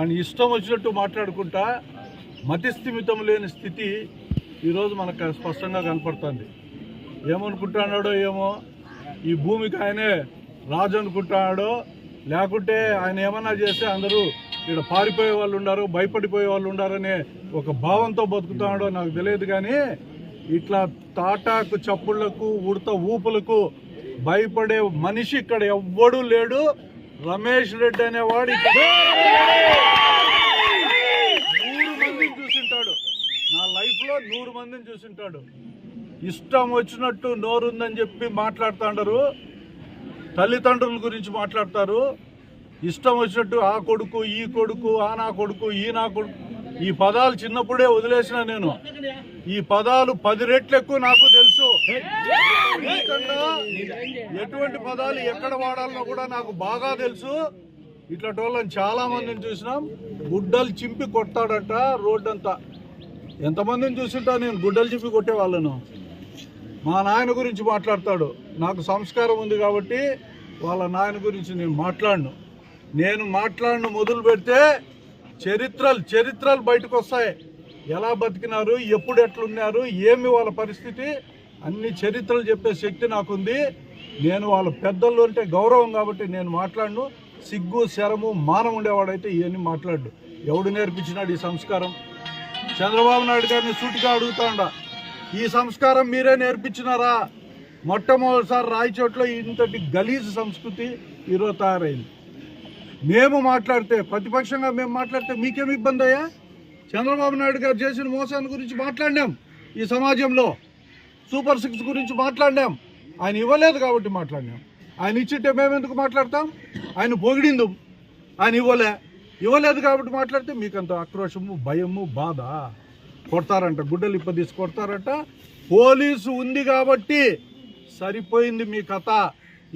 వాడిని ఇష్టం వచ్చినట్టు మాట్లాడుకుంటా మతిస్థిమితం లేని స్థితి ఈరోజు మనకు స్పష్టంగా కనపడుతుంది. ఏమనుకుంటున్నాడో ఏమో ఈ భూమికి ఆయనే రాజు అనుకుంటున్నాడో లేకుంటే ఆయన ఏమన్నా చేస్తే అందరూ ఇక్కడ పారిపోయే వాళ్ళు ఉన్నారు భయపడిపోయే వాళ్ళు ఉన్నారనే ఒక భావంతో బతుకుతున్నాడో నాకు తెలియదు కానీ ఇట్లా తాటాకు చప్పుళ్ళకు ఉడత ఊపులకు భయపడే మనిషి ఇక్కడ ఎవ్వడూ లేడు. రమేష్ రెడ్డి అనేవాడు ఇక్కడ నూరు మందిని చూసింటాడు నా లైఫ్లో చూసింటాడు. ఇష్టం వచ్చినట్టు నోరుందని చెప్పి మాట్లాడుతుంటారు తల్లిదండ్రుల గురించి మాట్లాడతారు. ఇష్టం వచ్చినట్టు ఆ కొడుకు ఈ కొడుకు ఆ నా కొడుకు ఈ నా కొడుకు. ఈ పదాలు చిన్నప్పుడే వదిలేసిన నేను. ఈ పదాలు పది రెట్లు ఎక్కువ నాకు తెలుసు. ఎటువంటి పదాలు ఎక్కడ వాడాలనో కూడా నాకు బాగా తెలుసు. ఇట్లాంటి వాళ్ళని చాలా మందిని చూసినాం. గుడ్డలు చింపి కొడతాడట రోడ్డంతా. ఎంతమందిని చూసింటా నేను గుడ్డలు చెప్పి కొట్టే వాళ్ళను మా నాయన గురించి మాట్లాడతాడు. నాకు సంస్కారం ఉంది కాబట్టి వాళ్ళ నాయన గురించి నేను మాట్లాడను. నేను మాట్లాడను మొదలు పెడితే చరిత్రలు చరిత్రలు బయటకు వస్తాయి. ఎలా బతికినారు ఎప్పుడు ఎట్లున్నారు ఏమి వాళ్ళ పరిస్థితి అన్ని చరిత్రలు చెప్పే శక్తి నాకుంది. నేను వాళ్ళ పెద్దలు అంటే గౌరవం కాబట్టి నేను మాట్లాడను. సిగ్గు శరము మానం ఉండేవాడైతే ఇవన్నీ మాట్లాడు ఎవడు నేర్పించినాడు ఈ సంస్కారం? చంద్రబాబు నాయుడు గారిని సూటిగా అడుగుతాండ. ఈ సంస్కారం మీరే నేర్పించినారా? మొట్టమొదటిసారి రాయచోట్లో ఇంతటి గలీజ్ సంస్కృతి ఈరోజు తయారైంది. మేము మాట్లాడితే ప్రతిపక్షంగా మేము మాట్లాడితే మీకేమి ఇబ్బంది అయ్యా? చంద్రబాబు నాయుడు గారు చేసిన మోసాన్ని గురించి మాట్లాడినాం ఈ సమాజంలో. సూపర్ సిక్స్ గురించి మాట్లాడినాం. ఆయన ఇవ్వలేదు కాబట్టి మాట్లాడినాం. ఆయన ఇచ్చింటే మేము ఎందుకు మాట్లాడతాం? ఆయన పొగిడిందు. ఆయన ఇవ్వలే. ఇవ్వలేదు కాబట్టి మాట్లాడితే మీకు అంత ఆక్రోషము భయము బాధ. కొడతారంట గుడ్డలు ఇప్ప తీసి కొడతారంట. పోలీసు ఉంది కాబట్టి సరిపోయింది మీ కథ.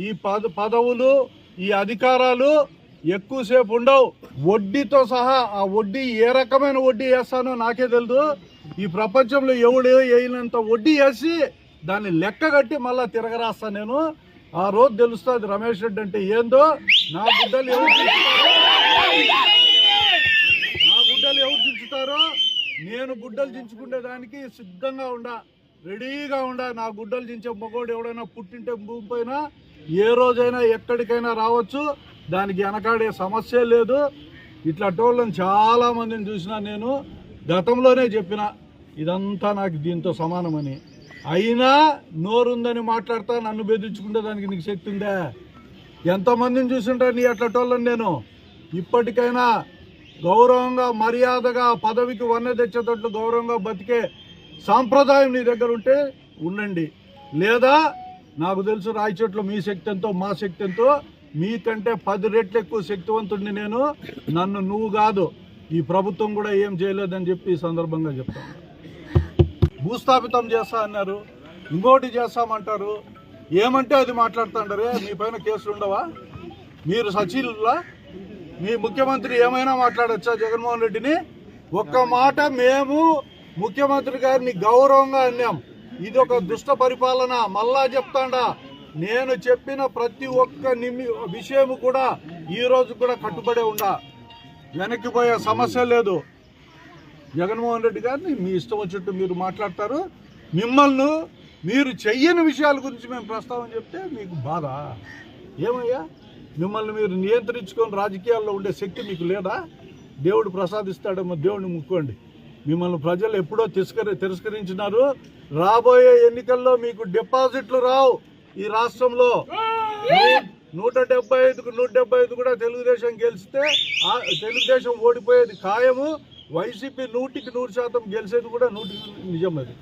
ఈ పద పదవులు ఈ అధికారాలు ఎక్కువసేపు ఉండవు. వడ్డీతో సహా ఆ వడ్డీ ఏ రకమైన వడ్డీ వేస్తానో నాకే తెలియదు ఈ ప్రపంచంలో ఎవడు వేయనంత వడ్డీ వేసి దాన్ని లెక్క కట్టి మళ్ళా తిరగరాస్తా నేను. ఆ రోజు తెలుస్తుంది రమేష్ రెడ్డి అంటే ఏందో. నా గుడ్డలు ఎవరు నా గుడ్డలు ఎవరు దించుతారో నేను గుడ్డలు దించుకునే దానికి సిద్ధంగా ఉండా రెడీగా ఉండా. నా గుడ్డలు దించే మగోడు ఎవడైనా పుట్టింటే భూమి పైన ఏ రోజైనా ఎక్కడికైనా రావచ్చు. దానికి వెనకాడే సమస్య లేదు. ఇట్లా టోళ్ళని చాలా మందిని చూసినా నేను గతంలోనే చెప్పిన ఇదంతా నాకు దీంతో సమానమని. అయినా నోరుందని మాట్లాడతా నన్ను బెదిరించుకుంటే దానికి నీకు శక్తి ఉందా? ఎంతమందిని చూసింటా నీ అట్లటోళ్ళని నేను? ఇప్పటికైనా గౌరవంగా మర్యాదగా పదవికి వన్నె తెచ్చేటట్లు గౌరవంగా బతికే సాంప్రదాయం నీ దగ్గర ఉంటే ఉండండి. లేదా నాకు తెలుసు రాయచోట్ల మీ శక్తి ఎంతో మా శక్తి ఎంతో. మీకంటే పది రెట్లు ఎక్కువ శక్తివంతుడిని నేను నన్ను నువ్వు కాదు. ఈ ప్రభుత్వం కూడా ఏం చేయలేదని చెప్పి ఈ సందర్భంగా చెప్తాను భూస్థాపితం చేస్తా అన్నారు. ఇంకోటి చేస్తామంటారు. ఏమంటే అది మాట్లాడుతుంటారే మీ పైన కేసులు ఉండవా మీరు సచివులా మీ ముఖ్యమంత్రి ఏమైనా మాట్లాడచ్చా? జగన్మోహన్ రెడ్డిని? ఒక్క మాట మేము ముఖ్యమంత్రి గారిని గౌరవంగా అన్నాం. ఇది ఒక దుష్ట పరిపాలన. మళ్ళా చెప్తాండా. నేను చెప్పిన ప్రతి ఒక్క నిమి విషయము కూడా ఈ రోజు కూడా కట్టుబడే ఉండా. వెనక్కి పోయే సమస్య లేదు. జగన్మోహన్ రెడ్డి గారిని మీ ఇష్టం వచ్చినట్టు మీరు మాట్లాడతారు. మిమ్మల్ని మీరు చెయ్యని విషయాల గురించి మేము ప్రస్తావన చెప్తే మీకు బాధ. ఏమయ్యా? మిమ్మల్ని మీరు నియంత్రించుకొని రాజకీయాల్లో ఉండే శక్తి మీకు లేదా దేవుడు ప్రసాదిస్తాడేమో దేవుడిని ముక్కోండి మిమ్మల్ని ప్రజలు ఎప్పుడో తిరస్కరి తిరస్కరించినారు రాబోయే ఎన్నికల్లో మీకు డిపాజిట్లు రావు ఈ రాష్ట్రంలో నూట డెబ్బై ఐదుకు నూట డెబ్బై ఐదు కూడా తెలుగుదేశం గెలిస్తే తెలుగుదేశం ఓడిపోయేది ఖాయము వైసీపీ నూటికి నూరు శాతం గెలిచేది కూడా నూటికి నిజం అది